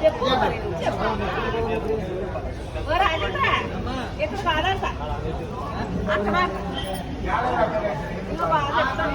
చెప్పు మరి, చెప్పు. ఓ రాజేంద్ర, ఇక్కడ బాగా అక్కడ ఇంకా బాగా చెప్తాను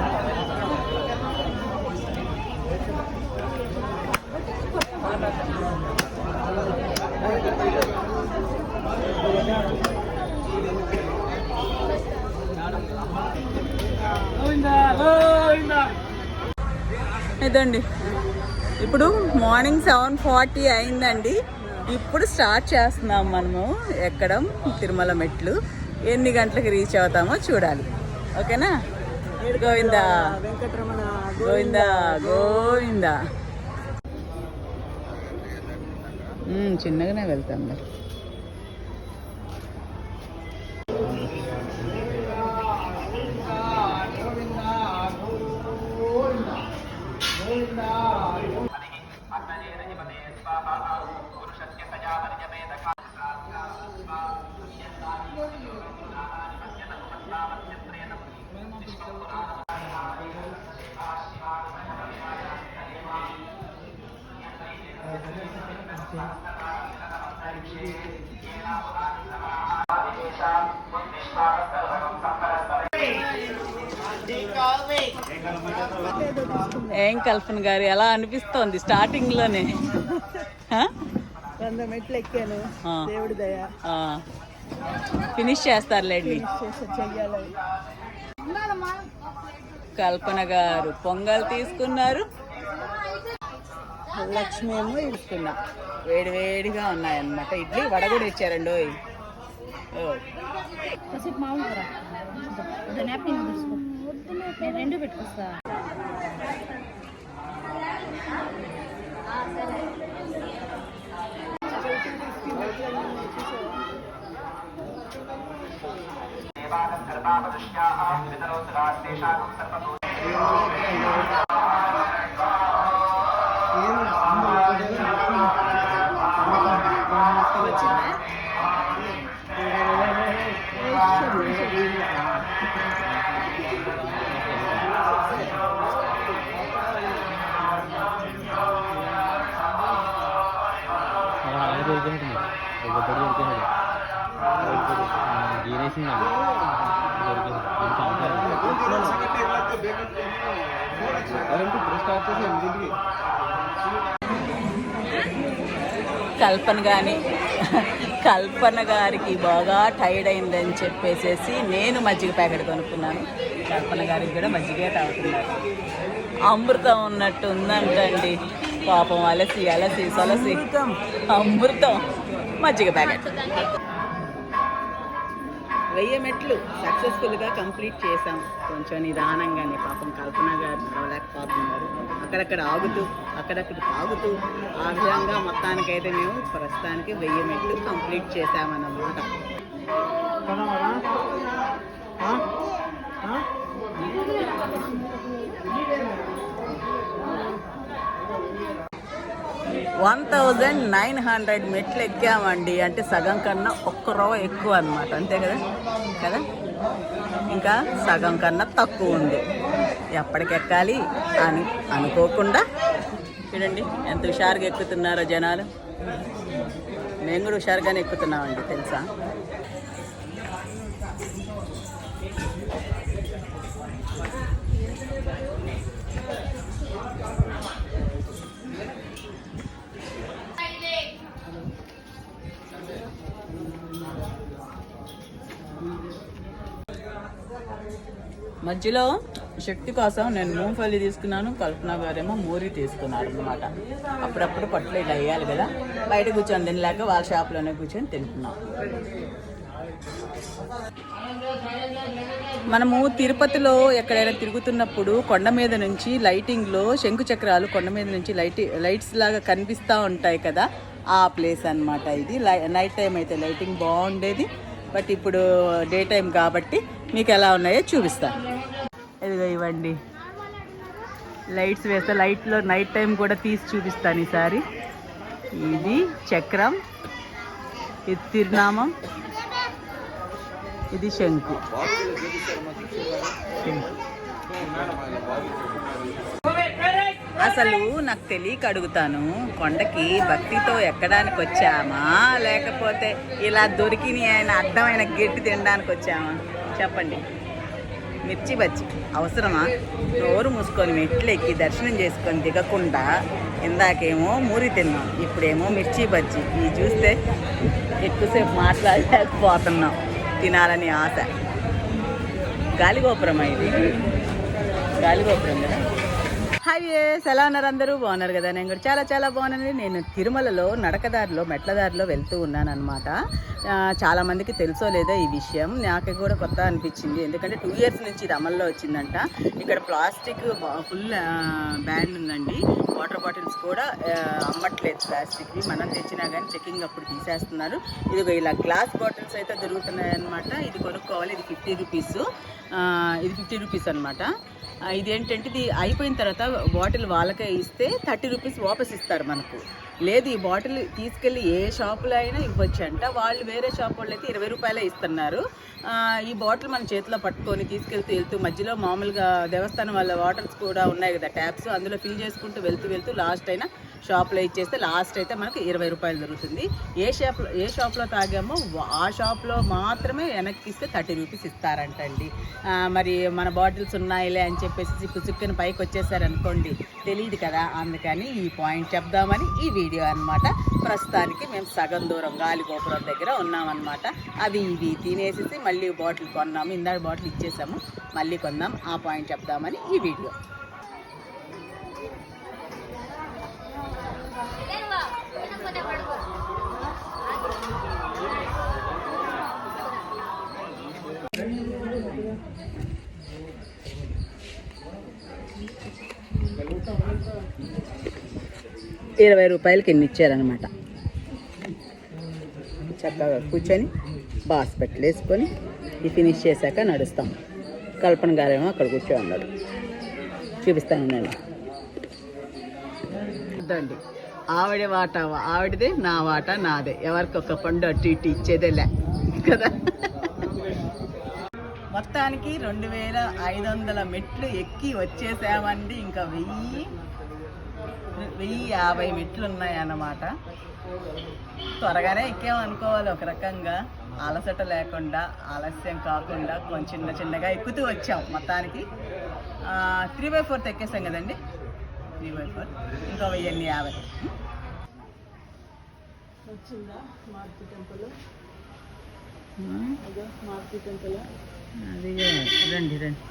ఇదండి. ఇప్పుడు మార్నింగ్ సెవెన్ ఫార్టీ అయిందండి. ఇప్పుడు స్టార్ట్ చేస్తున్నాం మనము ఎక్కడం తిరుమల మెట్లు. ఎన్ని గంటలకు రీచ్ అవుతామో చూడాలి. ఓకేనా? గోవిందా. గోవిందా గోవిందా. చిన్నగానే వెళ్తాం మరి. ఏం కల్పన గారు ఎలా అనిపిస్తోంది స్టార్టింగ్లోనే? వంద మెట్లు ఎక్కాను. దేవుడి దయ. ఫినిష్ చేస్తారులేండి కల్పన గారు పొంగల్ తీసుకున్నారు లక్ష్మి ఏమో తీసుకున్నా వేడి వేడిగా ఉన్నాయన్నమాట. ఇడ్లీ వడ కూడా ఇచ్చారండి ఓయ్. ఓ. కాసేపు మామూలు రా. నాప్కిన్ కల్పన గాని కల్పన గారికి బాగా టైర్డ్ అయిందని చెప్పేసేసి నేను మజ్జిగ ప్యాకెట్ కొనుక్కున్నాను. కల్పన గారికి కూడా మజ్జిగే తాగుతున్నారు. అమృతం ఉన్నట్టు ఉందంటండి. పాపం అలసి అలసి సొలసి. అమృతం. మజ్జిగ ప్యాకెట్. వెయ్యి మెట్లు సక్సెస్ఫుల్గా కంప్లీట్ చేసాం కొంచెం నిదానంగానే పాపం కల్పన గారు నడవలేకపోతున్నారు. అక్కడక్కడ ఆగుతూ అక్కడక్కడ తాగుతూ ఆ విధంగా మొత్తానికైతే మేము ప్రస్తుతానికి వెయ్యి మెట్లు కంప్లీట్ చేశామన్నమాట. వన్ థౌజండ్ నైన్ హండ్రెడ్ మెట్లు ఎక్కామండి. అంటే సగం కన్నా ఒక్క రవ ఎక్కువ అనమాట అంతే కదా? కదా? ఇంకా సగం కన్నా తక్కువ ఉంది. ఎప్పటికెక్కాలి అని అనుకోకుండా చూడండి ఎంత హుషారుగా ఎక్కుతున్నారో జనాలు. మేము కూడా హుషారుగానే ఎక్కుతున్నామండి తెలుసా? మధ్యలో శక్తి కోసం నేను మూంఫల్లి తీసుకున్నాను కల్పన గారేమో మూరి తీసుకున్నారు అనమాట అప్పుడప్పుడు పట్లు ఇలా వేయాలి కదా. బయట కూర్చొని తినలేక వాళ్ళ షాప్లోనే కూర్చొని తింటున్నాం. మనము తిరుపతిలో ఎక్కడైనా తిరుగుతున్నప్పుడు కొండ మీద నుంచి లైటింగ్లో శంకు చక్రాలు కొండ మీద నుంచి లైటి లైట్స్ లాగా కనిపిస్తూ ఉంటాయి కదా. ఆ ప్లేస్ అన్నమాట ఇది. లై- నైట్ టైం అయితే లైటింగ్ బాగుండేది. బట్ ఇప్పుడు డే టైం కాబట్టి మీకు ఎలా ఉన్నాయో చూపిస్తాను ఇదిగో ఇవ్వండి. లైట్స్ వేస్తే. లైట్లో నైట్ టైం కూడా తీసి చూపిస్తాను ఈసారి. ఇది చక్రం. ఇది తిరునామం. ఇది శంకు. అసలు నాకు తెలియక అడుగుతాను కొండకి భక్తితో ఎక్కడానికి వచ్చామా? లేకపోతే ఇలా దొరికిన ఆయన అర్థమైన గట్టి తినడానికి వచ్చామా? చెప్పండి. మిర్చి బజ్జి అవసరమా? నోరు మూసుకొని మెట్లు ఎక్కి దర్శనం చేసుకొని దిగకుండా ఇందాకేమో మూరి తిన్నాం ఇప్పుడేమో మిర్చి బజ్జి. ఇవి చూస్తే ఎక్కువసేపు మాట్లాడలేకపోతున్నాం. తినాలని ఆశ. గాలిగోపురం ఇది? గాలిగోపురం కదా? హాయ్ ఎస్ ఎలా ఉన్నారు అందరూ? బాగున్నారు కదా? నేను కూడా చాలా చాలా బాగున్నాను. నేను తిరుమలలో నడకదారిలో మెట్లదారిలో వెళ్తూ ఉన్నాను అనమాట చాలా మందికి తెలుసో లేదో ఈ విషయం. నాకు కూడా కొత్త అనిపించింది. ఎందుకంటే టూ ఇయర్స్ నుంచి ఇది అమల్లో వచ్చిందంట. ఇక్కడ ప్లాస్టిక్ ఫుల్ బ్యాండ్ ఉందండి. వాటర్ బాటిల్స్ కూడా అమ్మట్లేదు ప్లాస్టిక్వి. మనం తెచ్చినా కానీ చెకింగ్ అప్పుడు తీసేస్తున్నారు. ఇది ఇలా గ్లాస్ బాటిల్స్ అయితే దొరుకుతున్నాయి అనమాట ఇది కొనుక్కోవాలి. ఇది ఫిఫ్టీ రూపీస్ ఇది ఫిఫ్టీ రూపీస్ అనమాట ఇదేంటంటే ఇది అయిపోయిన తర్వాత బాటిల్ వాళ్ళకే ఇస్తే థర్టీ రూపీస్ వాపస్ ఇస్తారు మనకు. లేదు ఈ బాటిల్ తీసుకెళ్ళి ఏ షాపులో అయినా ఇవ్వచ్చు అంట వాళ్ళు వేరే షాప్ వాళ్ళు అయితే ఇరవై రూపాయలే ఇస్తున్నారు. ఈ బాటిల్ మన చేతిలో పట్టుకొని తీసుకెళ్తూ వెళ్తూ మధ్యలో మామూలుగా దేవస్థానం వాళ్ళ వాటర్స్ కూడా ఉన్నాయి కదా ట్యాప్స్ అందులో ఫిల్ చేసుకుంటూ వెళ్తూ వెళ్తూ లాస్ట్ అయినా షాప్లో ఇచ్చేస్తే లాస్ట్ అయితే మనకి ఇరవై రూపాయలు దొరుకుతుంది. ఏ షాప్లో ఏ షాప్లో తాగామో ఆ షాప్లో మాత్రమే వెనక్కి ఇస్తే థర్టీ రూపీస్ ఇస్తారంటండి. మరి మన బాటిల్స్ ఉన్నాయిలే అని చెప్పేసి చిక్కు చిక్కుని పైకి వచ్చేసారనుకోండి తెలియదు కదా. అందుకని ఈ పాయింట్ చెప్దామని ఈ వీడియో అన్నమాట. ప్రస్తుతానికి మేము సగం దూరం గాలి గోపురం దగ్గర ఉన్నామన్నమాట. అవి ఇవి తినేసేసి మళ్ళీ బాటిల్ కొన్నాము. ఇందాక బాటిల్ ఇచ్చేసాము. మళ్ళీ కొందాం. ఆ పాయింట్ చెప్దామని ఈ వీడియో. ఇరవై రూపాయలకి ఎన్ని ఇచ్చారనమాట? చక్కగా కూర్చొని బాస్పెట్లు వేసుకొని ఇది ఫినిష్ చేశాక నడుస్తాం. కల్పన గారేమో అక్కడ కూర్చో ఉన్నాడు చూపిస్తాను నేను వద్దండి ఆవిడ వాట ఆవిడదే నా వాట నాదే. ఎవరికి ఒక పండు అటు ఇటు ఇచ్చేదేలే. కదా? మొత్తానికి రెండు వేల ఐదు వందల మెట్లు ఎక్కి వచ్చేసామండి. ఇంకా వెయ్యి వెయ్యి యాభై మెట్లు ఉన్నాయన్నమాట త్వరగానే ఎక్కామనుకోవాలి ఒక రకంగా. అలసట లేకుండా ఆలస్యం కాకుండా కొంచెం చిన్న చిన్నగా ఎక్కుతూ వచ్చాం మొత్తానికి. త్రీ బై ఫోర్త్ ఎక్కేసాం కదండి? త్రీ బై ఫోర్ ఇంకా వెయ్యి యాభై. వచ్చిందా మార్పు టెంపుల్? మార్పు టెంపుల్. అది రండి రండి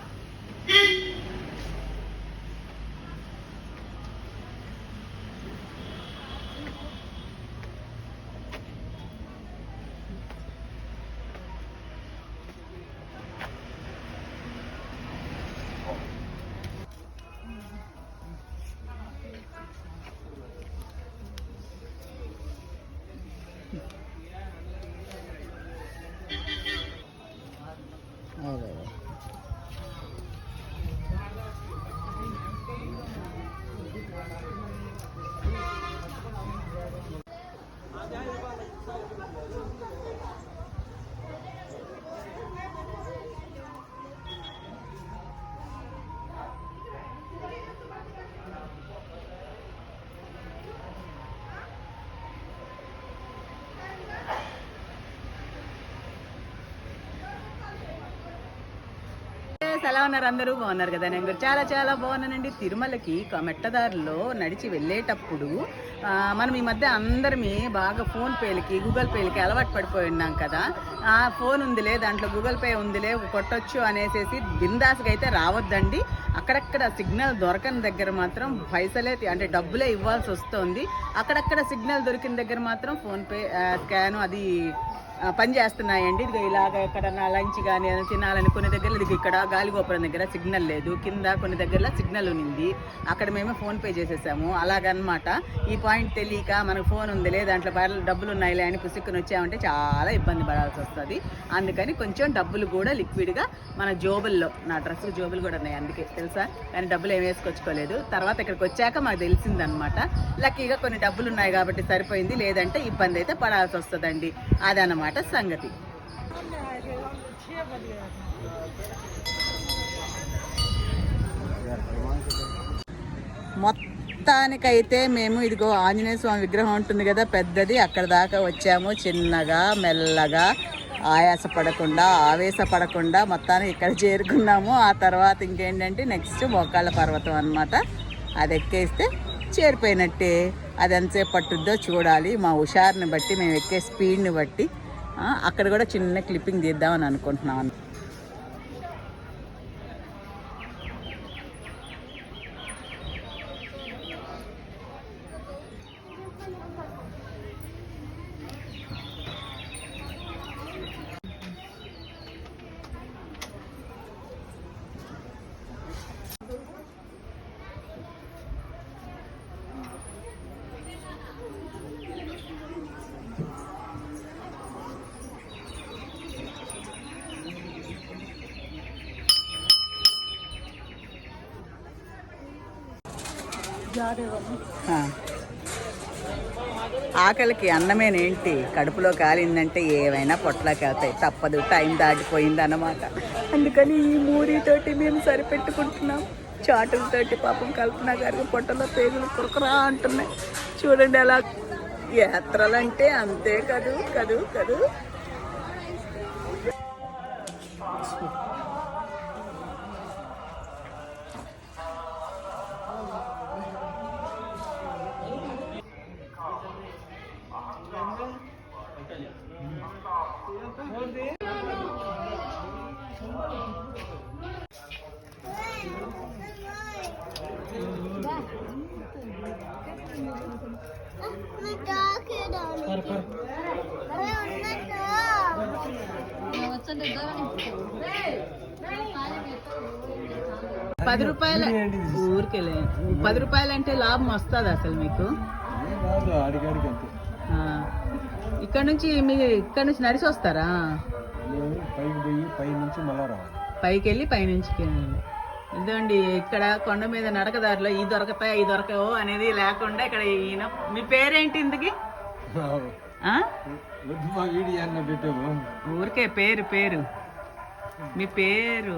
ఉన్నారు అందరూ బాగున్నారు కదా నేను చాలా చాలా బాగున్నానండి. తిరుమలకి క- మెట్టదారిలో నడిచి వెళ్ళేటప్పుడు మనం ఈ మధ్య అందరమే బాగా ఫోన్ పేలకి గూగుల్ పేలకి అలవాటు పడిపోయి ఉన్నాం కదా. ఆ ఫోన్ ఉందిలే దాంట్లో గూగుల్ పే ఉందిలే కొట్టొచ్చు అనేసేసి బిందాస్గా అయితే రావద్దండి. అక్కడక్కడ సిగ్నల్ దొరకని దగ్గర మాత్రం పైసలే అంటే డబ్బులే ఇవ్వాల్సి వస్తుంది. అక్కడక్కడ సిగ్నల్ దొరికిన దగ్గర మాత్రం ఫోన్పే స్కాన్ అది పని చేస్తున్నాయండి. ఇదిగో ఇలాగ ఎక్కడన్నా లంచ్ కానీ ఏదైనా తినాలని కొన్ని దగ్గర ఇది ఇక్కడ గాలిగోపురం దగ్గర సిగ్నల్ లేదు. కింద కొన్ని దగ్గరలో సిగ్నల్ ఉంది అక్కడ మేము ఫోన్ పే చేసేసాము. అలాగనమాట. ఈ పాయింట్ తెలియక మనకు ఫోన్ ఉందిలే దాంట్లో బయట డబ్బులు ఉన్నాయిలే అని పుసుక్కుని వచ్చామంటే చాలా ఇబ్బంది పడాల్సి వస్తుంది. అందుకని కొంచెం డబ్బులు కూడా లిక్విడ్గా మన జోబుల్లో నా డ్రెస్ జోబులు కూడా ఉన్నాయి అందుకే తెలుసా? కానీ డబ్బులు ఏం వేసుకొచ్చుకోలేదు. తర్వాత ఇక్కడికి వచ్చాక మాకు తెలిసిందనమాట. లక్కీగా కొన్ని డబ్బులు ఉన్నాయి కాబట్టి సరిపోయింది లేదంటే ఇబ్బంది అయితే పడాల్సి వస్తుందండి. అదనమాట. సంగతి. మొత్తానికైతే మేము ఇదిగో ఆంజనేయ స్వామి విగ్రహం ఉంటుంది కదా పెద్దది. అక్కడ దాకా వచ్చాము చిన్నగా మెల్లగా. ఆయాస పడకుండా ఆవేశపడకుండా మొత్తానికి ఇక్కడ చేరుకున్నాము. ఆ తర్వాత ఇంకేంటంటే నెక్స్ట్ మోకాళ్ళ పర్వతం అన్నమాట. అది ఎక్కేస్తే చేరిపోయినట్టే. అది ఎంతసేపు పట్టుద్దో చూడాలి. మా హుషారుని బట్టి మేము ఎక్కే స్పీడ్ని బట్టి అక్కడ కూడా చిన్న క్లిప్పింగ్ తీద్దామని అనుకుంటున్నాం ఆ. ఆకలికి అన్నమేనేంటి? కడుపులో కాలిందంటే ఏవైనా పొట్టలోకి వెళ్తాయి. తప్పదు. టైం దాటిపోయింది అన్నమాట అందుకని ఈ మూరీతోటి మేము సరిపెట్టుకుంటున్నాం. చాటులతోటి పాపం కల్పన గారికి పొట్టలో పేగులు కురకురా అంటున్నాయి. చూడండి అలా యాత్రలంటే అంతే కదూ కదూ కదూ. పది రూపాయల ఊరికెళ్ళే పది రూపాయలు అంటే లాభం వస్తుంది అసలు మీకు? ఇక్కడ నుంచి మీరు ఇక్కడ నుంచి నడిచి వస్తారా? పైకి వెళ్ళి పైనుంచి ఇదండి ఇక్కడ కొండ మీద నడకదారిలో ఈ దొరకతాయి ఈ దొరకవు అనేది లేకుండా ఇక్కడ ఈయన మీ పేరేంటి ఇందుకి మా ఊరికే పేరు పేరు. మీ పేరు?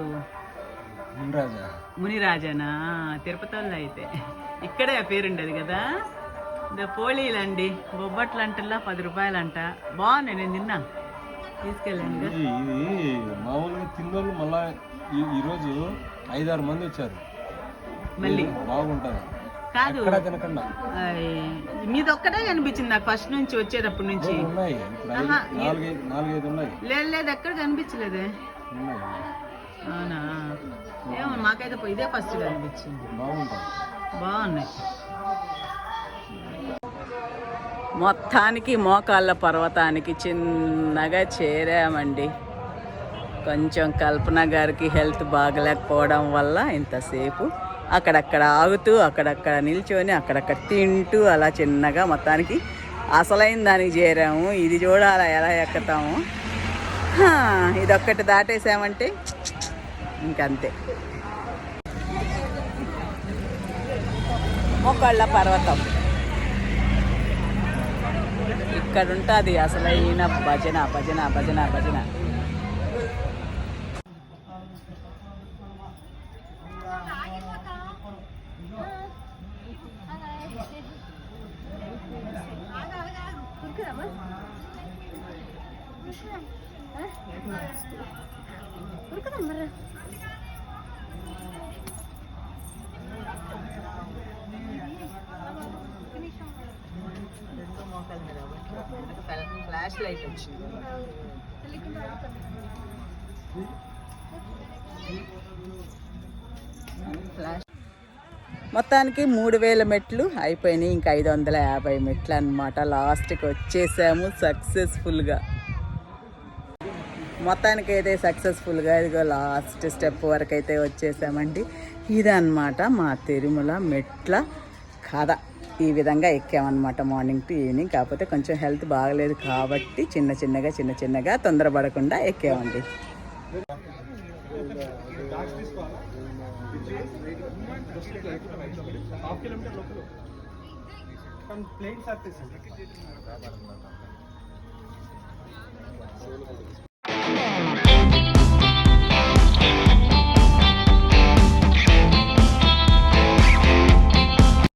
మునరాజా. మునిరాజనా? తిరుపతి వాళ్ళు అయితే. ఇక్కడే ఆ పేరు ఉండేది కదా? ఇదో పోళీలండి బొబ్బట్లు అంటల్లా పది రూపాయలంట. బాగున్నాయి నేను తిన్నా. తీసుకెళ్ళండి. ఇది మామూలుగా తిన్నోళ్ళు మళ్ళా ఈరోజు ఐదారు మంది వచ్చారు. మళ్ళీ? బాగుంటుంది కాదు. అయ్, మీదొక్కటే కనిపించింది నాకు ఫస్ట్ నుంచి వచ్చేటప్పటి నుంచి. లేదు లేదు ఎక్కడ కనిపించలేదే. అవునా? ఏమో మాకైతే ఇదే ఫస్ట్ కనిపించింది. బాగున్నాయి. మొత్తానికి మోకాళ్ళ పర్వతానికి చిన్నగా చేరామండి. కొంచెం కల్పన గారికి హెల్త్ బాగలేకపోవడం వల్ల ఇంతసేపు అక్కడక్కడ ఆగుతూ అక్కడక్కడ నిల్చొని అక్కడక్కడ తింటూ అలా చిన్నగా మొత్తానికి అసలైన దానికి చేరాము. ఇది చూడాలా ఎలా ఎక్కుతాము? ఇదొక్కటి దాటేసామంటే ఇంకంతే. మోకాళ్ళ పర్వతం. ఇక్కడ ఉంటుంది అసలైన భజన భజన భజన భజన. ఫ్లాష్ లైట్ వచ్చింది. ఫ్లాష్ మొత్తానికి మూడు వేల మెట్లు అయిపోయినాయి ఇంకా ఐదు వందల యాభై మెట్లు అనమాట లాస్ట్కి వచ్చేసాము సక్సెస్ఫుల్గా. మొత్తానికి అయితే సక్సెస్ఫుల్గా ఇదిగో లాస్ట్ స్టెప్ వరకు అయితే వచ్చేసామండి. ఇదన్నమాట మా తిరుమల మెట్ల కథ. ఈ విధంగా ఎక్కామన్నమాట మార్నింగ్ టు ఈవినింగ్. కాకపోతే కొంచెం హెల్త్ బాగలేదు కాబట్టి చిన్న చిన్నగా చిన్న చిన్నగా తొందరపడకుండా ఎక్కామండి.